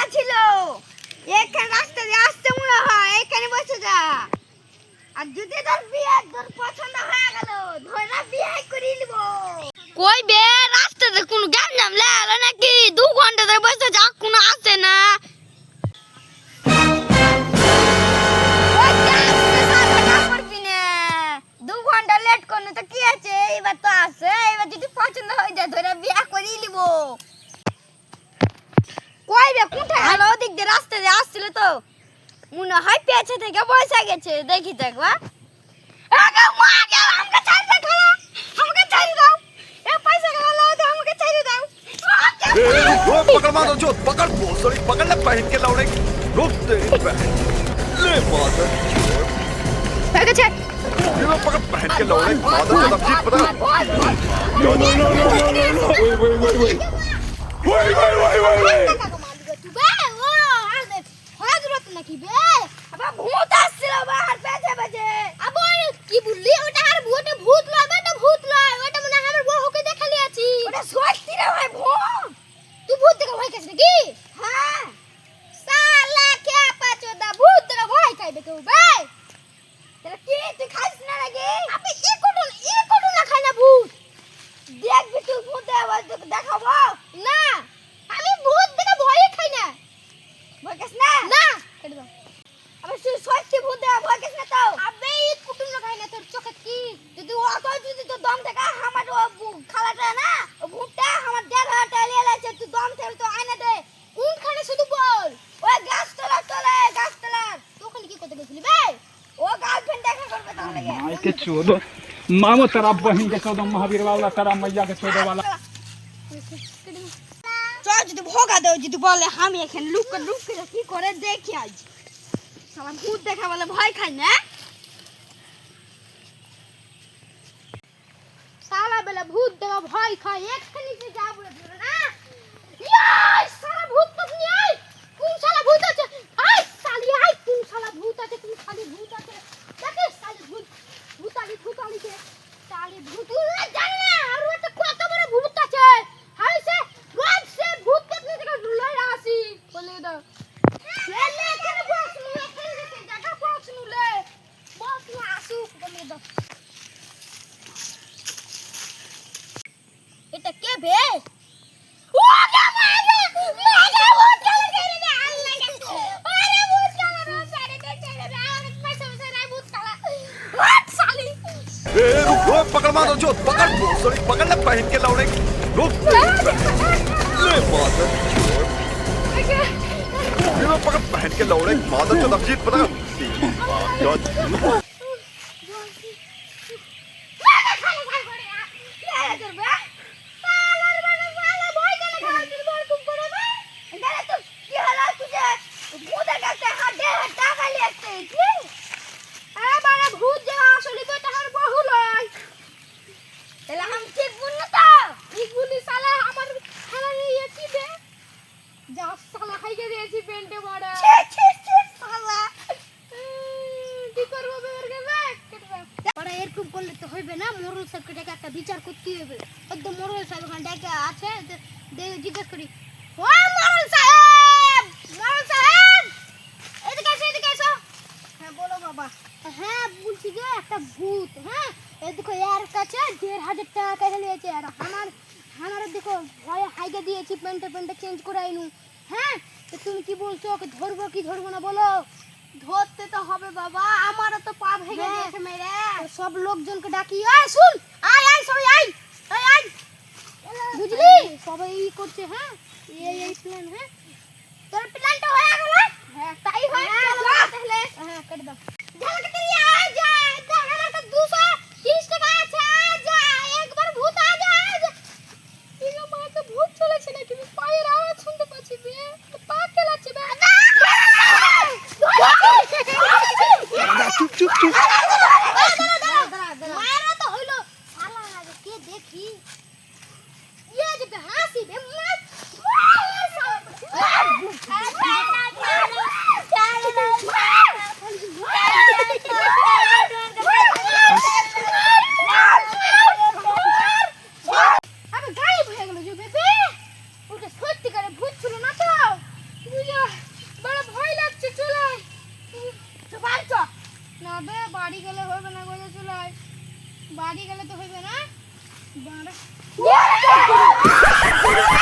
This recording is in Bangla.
জানা ছিল। এখানে রাস্তা দিয়ে আসতে মনে হয়, এখানে বসে যা। আর যদি তোর বিয়ে, তোর পছন্দ হয়ে গেল, ধরে বিয়ে করে নিব। কই বে রাস্তাতে কোনো গান নাম লাগালো নাকি? দু ঘণ্টা ধরে বসে যা, কোনো আসে না। কই বে কোথায় হ্যালো ওদিক দিয়ে রাস্তা দিয়ে আসছিল তো মনে হয় পেছে থেকে বসে গেছে দেখি তো একবার আগে মা আগে আমাকে ছাড়ি দাও খালা আমাকে ছাড়ি দাও এ পয়সা খালা লাও দে আমাকে ছাড়ি দাও ए, रुक पकड़ मारो जो पकड़ भोसड़ी पकड़ ले पहन के लौड़े रुक तेरी बहन ले मादर হয়ে গেছে ये लो पकड़ पहन के लौड़े मादर का जीत पता No, no, no, no, no, no, no. Wait, wait, wait, wait. Wait, wait, wait, wait, wait. নাকি বে? আবার ঘুমোতে আসছিল পেছে পেছে আবার কি বললি ওটা আর ওটা ভূত লয় ওটা ভূত লয় ওটা মনে হয় আমার বউকে দেখালি আছি ওটা সত্যি রে ভাই ভূত তুই ভূত দেখে ভয় খাস নাকি হ্যাঁ সালা কে পাচোদা ভূত দেখে ভয় খাইবে কেউ বে তাহলে কি তুই খাইস না নাকি আপনি ই কোটন ই কোটন না খাই না ভূত দেখবি তুই ভূত দেখাবো তোকে দেখাবো না আমি ভূত দেখে ভয় খাই না ভয় খাস না না কেটে দাও আবে তুই সত্যি ভূত দেখে ভয় খাস না তো আবে ই কোটন না খাই না তোর চোখে কি যদি ও তো যদি তোর দম থেকে আমার ও ভূ- খালাটা না ও ভূতটা আমার দেড় হাজার টাকা নিয়ে এসেছে তুই দম থেকে তো আয়না দে কোনখানে শুধু বল ওই গাছতলা তলে গাছতলার তো ওখানে কি করতে গেছিলি বে ও গার্লফ্রেন্ড দেখা করবে তাহলে माई के चौदह मामो तेरा बहन के चौदह महावीर वाला तेरा मैया के चौदह वाला চল যদি ভোগা দেও যদি বলে আমি এখানে লুক করে লুক করে কি করে দেখি আজ সালা ভূত দেখা বলে ভয় খাই না সালা বেলা ভূত দেখা ভয় খাই এক্ষুনি যে যা বলে দিল না ইয়াই সালা ভূত তো নিয়ে पकड़ मारो जो पकड़ सॉरी पकड़ ले पहन के लौड़े। रुक ले मादर ये लो पकड़ पहन के लौड़े मादर का अभिजीत पता খাইকে দিয়েছি পেন্টে মারা। কি করব বেরকে ওরা এরকম করলে তো হইবে না মোরল সাহেবকে ডেকে একটা বিচার করতে হবে একদম মোরল সাহেব ওখানে ডেকে আছে দে- দে- জিজ্ঞেস করি ও মোরল সাহেব মোরল সাহেব এদিকে এসো এদিকে এসো। হ্যাঁ বলো বাবা। হ্যাঁ বলছি যে একটা ভূত হ্যাঁ এদিকে এর কাছে দেড় হাজার টাকা নিয়েছে আর আমার আমার দেখো ভয়ে হাইগে দিয়েছি প্যান্টে প্যান্টে চেঞ্জ করে আইনু। হ্যাঁ? তো তুমি কি বলছো ওকে ধরবো কি ধরবো না বলো? ধরতে তো হবে বাবা আমারও তো পা ভেঙে গেছে মেরে। সব লোকজনকে ডাকি আয় শুন আয় আয় সবাই আয় আয় আয়। বুঝলি? সবাই ই করছে হ্যাঁ? এই এই প্ল্যান হ্যাঁ? তোর প্ল্যানটা হয়ে গেল? হ্যাঁ তাই হয় চলো তাহলে। হ্যাঁ কেটে দাও। choo, choo. হবে বাড়ি গেলে হবে না বোঝা চলে বাড়ি গেলে তো হবে না?